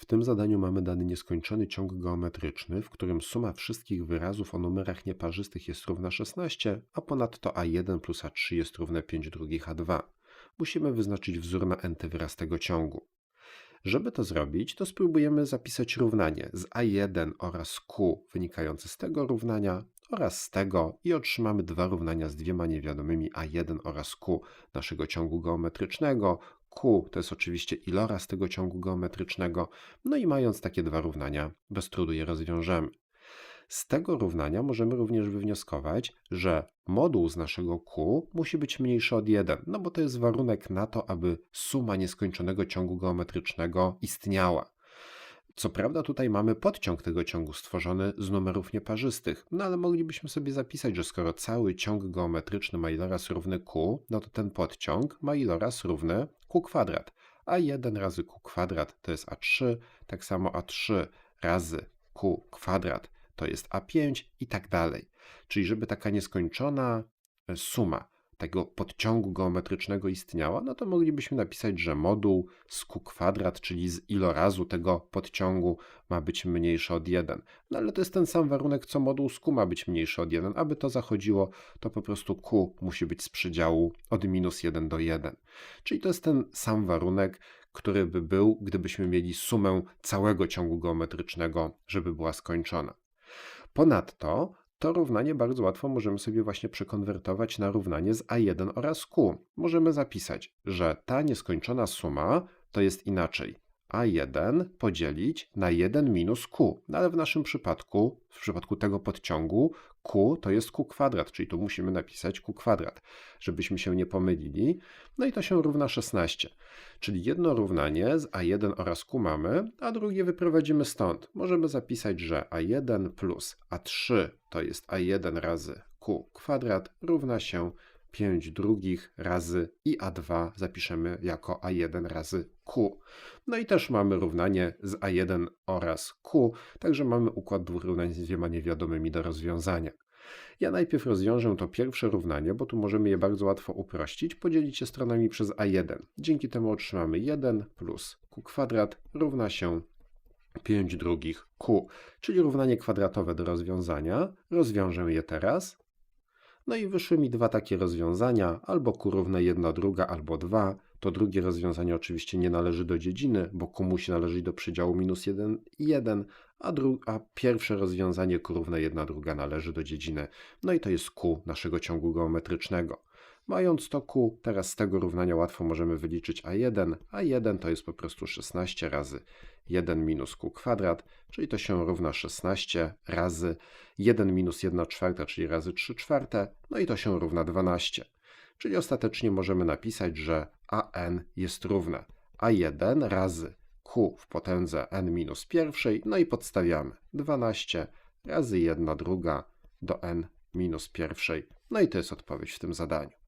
W tym zadaniu mamy dany nieskończony ciąg geometryczny, w którym suma wszystkich wyrazów o numerach nieparzystych jest równa 16, a ponadto a1 plus a3 jest równe 5 drugich a2. Musimy wyznaczyć wzór na nty wyraz tego ciągu. Żeby to zrobić, to spróbujemy zapisać równanie z a1 oraz q wynikające z tego równania oraz z tego i otrzymamy dwa równania z dwiema niewiadomymi a1 oraz q naszego ciągu geometrycznego. q to jest oczywiście iloraz tego ciągu geometrycznego, no i mając takie dwa równania, bez trudu je rozwiążemy. Z tego równania możemy również wywnioskować, że moduł z naszego q musi być mniejszy od 1, no bo to jest warunek na to, aby suma nieskończonego ciągu geometrycznego istniała. Co prawda tutaj mamy podciąg tego ciągu stworzony z numerów nieparzystych, no ale moglibyśmy sobie zapisać, że skoro cały ciąg geometryczny ma iloraz równy q, no to ten podciąg ma iloraz równy q kwadrat, a 1 razy q kwadrat to jest a3, tak samo a3 razy q kwadrat to jest A5 i tak dalej. Czyli żeby taka nieskończona e, suma tego podciągu geometrycznego istniała, no to moglibyśmy napisać, że moduł z q kwadrat, czyli z ilorazu tego podciągu ma być mniejszy od 1. No ale to jest ten sam warunek, co moduł z q ma być mniejszy od 1. Aby to zachodziło, to po prostu q musi być z przedziału od minus 1 do 1. Czyli to jest ten sam warunek, który by był, gdybyśmy mieli sumę całego ciągu geometrycznego, żeby była skończona. Ponadto to równanie bardzo łatwo możemy sobie właśnie przekonwertować na równanie z a1 oraz q. Możemy zapisać, że ta nieskończona suma to jest inaczej a1 podzielić na 1 minus q. No ale w naszym przypadku, w przypadku tego podciągu, q to jest q kwadrat, czyli tu musimy napisać q kwadrat, żebyśmy się nie pomylili. No i to się równa 16. Czyli jedno równanie z a1 oraz q mamy, a drugie wyprowadzimy stąd. Możemy zapisać, że a1 plus a3 to jest a1 razy q kwadrat równa się 5 drugich razy i a2 zapiszemy jako a1 razy q. No i też mamy równanie z a1 oraz q, także mamy układ dwóch równań z dwiema niewiadomymi do rozwiązania. Ja najpierw rozwiążę to pierwsze równanie, bo tu możemy je bardzo łatwo uprościć, podzielić je stronami przez a1. Dzięki temu otrzymamy 1 plus q kwadrat równa się 5 drugich q, czyli równanie kwadratowe do rozwiązania. Rozwiążę je teraz. No i wyszły mi dwa takie rozwiązania, albo q równe 1 druga, albo 2. To drugie rozwiązanie oczywiście nie należy do dziedziny, bo q musi należeć do przedziału minus 1 i 1, a, a pierwsze rozwiązanie q równe 1 druga należy do dziedziny. No i to jest q naszego ciągu geometrycznego. Mając to q, teraz z tego równania łatwo możemy wyliczyć a1. a1 to jest po prostu 16 razy 1 minus q kwadrat, czyli to się równa 16 razy 1 minus 1 czwarta, czyli razy 3 czwarte, no i to się równa 12. Czyli ostatecznie możemy napisać, że an jest równe a1 razy q w potędze n minus pierwszej, no i podstawiamy 12 razy 1 druga do n minus pierwszej. No i to jest odpowiedź w tym zadaniu.